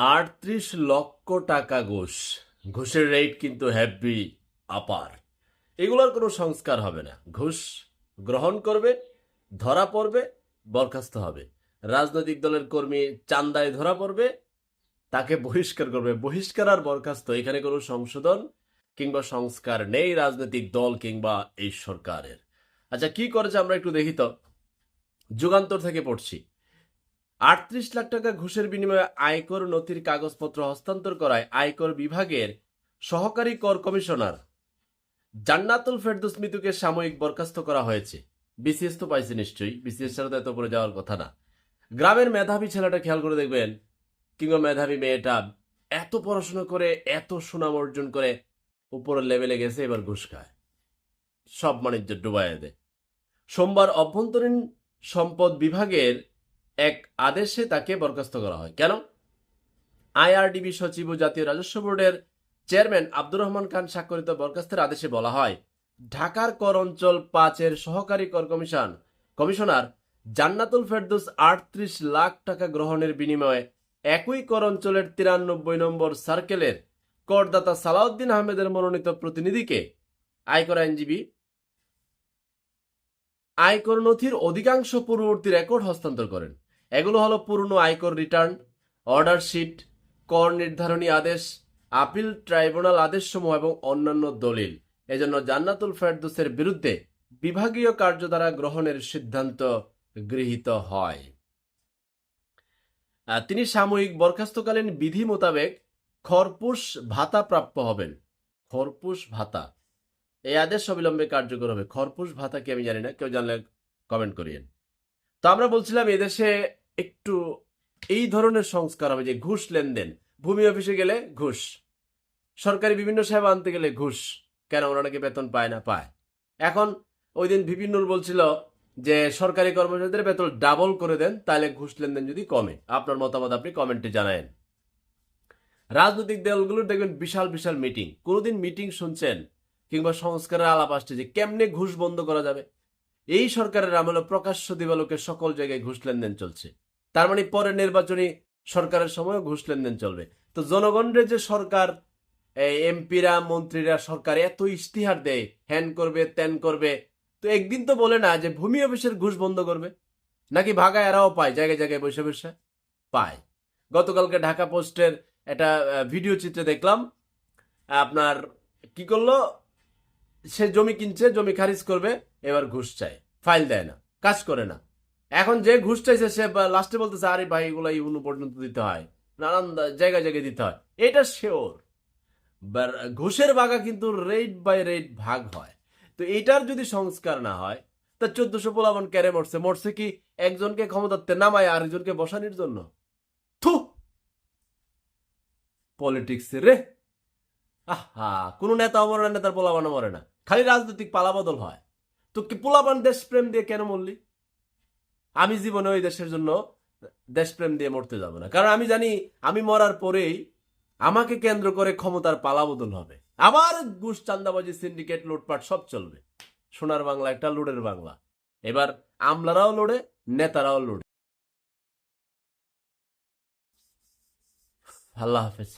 আটত্রিশ লক্ষ টাকা ঘুষ। ঘুষের রেট কিন্তু হ্যাপি আপার। এগুলোর কোনো সংস্কার হবে না। ঘুষ গ্রহণ করবে, ধরা পড়বে, বরখাস্ত হবে। রাজনৈতিক দলের কর্মী চান্দায় ধরা পড়বে, তাকে বহিষ্কার করবে। বহিষ্কার আর বরখাস্ত, এখানে কোনো সংশোধন কিংবা সংস্কার নেই রাজনৈতিক দল কিংবা এই সরকারের। আচ্ছা কি করেছে আমরা একটু দেখি তো। যুগান্তর থেকে পড়ছি। আটত্রিশ লাখ টাকা ঘুষের বিনিময়ে আয়কর নথির কাগজপত্র হস্তান্তর করায় আয়কর বিভাগের সহকারী কর কমিশনার জান্নাতুল ফেরদৌস মিতুকে সাময়িক বরখাস্ত করা হয়েছে। বিসিএস তো পাইছে নিশ্চয়ই। বিসিএস ছাড়া তো এত উপরে যাওয়ার কথা না। গ্রামের মেধাবী ছেলেটা খেয়াল করে দেখবেন কিংবা মেধাবী মেয়েটা এত পড়াশোনা করে, এত সুনাম অর্জন করে, উপরের লেভেলে গেছে, এবার ঘুষ খায়। সব বাণিজ্য ডুবাইয়া দেয়। সোমবার অভ্যন্তরীণ সম্পদ বিভাগের এক আদেশে তাকে বরখাস্ত করা হয়। কেন? আইআরডিবি সচিব ও জাতীয় রাজস্ব বোর্ডের চেয়ারম্যান আব্দুর রহমান খান স্বাক্ষরিত বরখাস্তের আদেশে বলা হয়, ঢাকার কর অঞ্চল পাঁচের সহকারী কর কমিশন কমিশনার জান্নাতুল ফেরদৌস আটত্রিশ লাখ টাকা গ্রহণের বিনিময়ে একই কর অঞ্চলের তিরানব্বই নম্বর সার্কেলের করদাতা সালাউদ্দিন আহমেদের মনোনীত প্রতিনিধিকে আয়কর আইনজীবী আয়কর নথির অধিকাংশ পূর্ববর্তী রেকর্ড হস্তান্তর করেন। এগুলো হলো পুরনো আয়কর রিটার্ন, অর্ডার শিট, কর নির্ধারণী আদেশ, আপিল ট্রাইব্যুনাল আদেশসমূহ এবং অন্যান্য দলিল। এজন্য জান্নাতুল ফেরদৌসের বিরুদ্ধে বিভাগীয় কার্যধারা গ্রহণের সিদ্ধান্ত গৃহীত হয়। তিনি সাময়িক বরখাস্তকালীন বিধি মোতাবেক খরপুশ ভাতা প্রাপ্য হবেন। খরপুশ ভাতা। এই আদেশ অবিলম্বে কার্যকর হবে। খরপুশ ভাতা কি আমি জানি না, কেউ জানলে কমেন্ট করিয়েন। তো আমরা বলছিলাম এদেশে একটু এই ধরনের সংস্কার হবে যে ঘুষ লেনদেন। ভূমি অফিসে গেলে ঘুষ, সরকারি বিভিন্ন সেবা আনতে গেলে ঘুষ, কেন ওরা নাকি বেতন পায় না, পায়। এখন ওই দিন বিভিন্নুল বলছিল যে সরকারি কর্মচারীদের বেতন ডাবল করে দেন, তাহলে ঘুষ লেনদেন যদি কমে। আপনার মতামত আপনি কমেন্টে জানায়েন। রাজনৈতিক দলগুলোর দেখবেন বিশাল বিশাল মিটিং কোনোদিন মিটিং শুনছেন কিংবা সংস্কারের আলাপ আসছে যে কেমনে ঘুষ বন্ধ করা যাবে? এই সরকারের আমলে প্রকাশ্য দিবালোকে সকল জায়গায় ঘুষ লেনদেন চলছে। তার মানে পরে নির্বাচনী সরকারের সময় ঘুষ লেনদেন চলবে। তো জনগণের যে সরকার এমপিরা, মন্ত্রীরা সরকার এত ইশতিহার দেয়, হ্যান করবে, ত্যান করবে, তো একদিন তো বলে না যে ভূমি অফিসের ঘুষ বন্ধ করবে? নাকি ভাগা এরাও পায়, জায়গায় জায়গায় বসে বসে? পায়। গতকালকে ঢাকা পোস্টের একটা ভিডিও চিত্রে দেখলাম, আপনার কি করল? সে জমি কিনছে, জমি খারিজ করবে, এবার ঘুষ চায়। ফাইল দেয় না, কাজ করে না। এখন যে ঘুষ চাইছে, সে লাস্টে বলতেছে, আরে ভাই, এগুলো ইউনো পর্যন্ত দিতে হয়। নানান জায়গায় জায়গায় দিতে হয়। এটা শিওর ঘুষের বাগা কিন্তু রেট বাই রেট ভাগ হয়। তো এটার যদি সংস্কার না হয়, তা চোদ্দশো পোলাবন ক্যারে মরছে। মরছে কি একজনকে ক্ষমতাতে নামায়, আরেকজনকে বসানোর জন্য? থু! পলিটিক্স রে! আহা, কোন নেতা মরে না, নেতার পোলাবানো মরে না। খালি রাজনৈতিক পালাবদল হয়। তো কি পোলাবান দেশপ্রেম দিয়ে কেন মরলি? আমি জীবনে ওই দেশের জন্য দেশপ্রেম দিয়ে মরতে যাব না। কারণ আমি জানি, আমি মরার পরেই আমাকে কেন্দ্র করে ক্ষমতার পালাবদল হবে। আবার ঘুষ চান্দাবাজি সিন্ডিকেট, লুটপাট সব চলবে। সোনার বাংলা একটা, লুডের বাংলা। এবার আমলারাও লড়ে, নেতারাও লড়ে। আল্লাহ হাফেজ।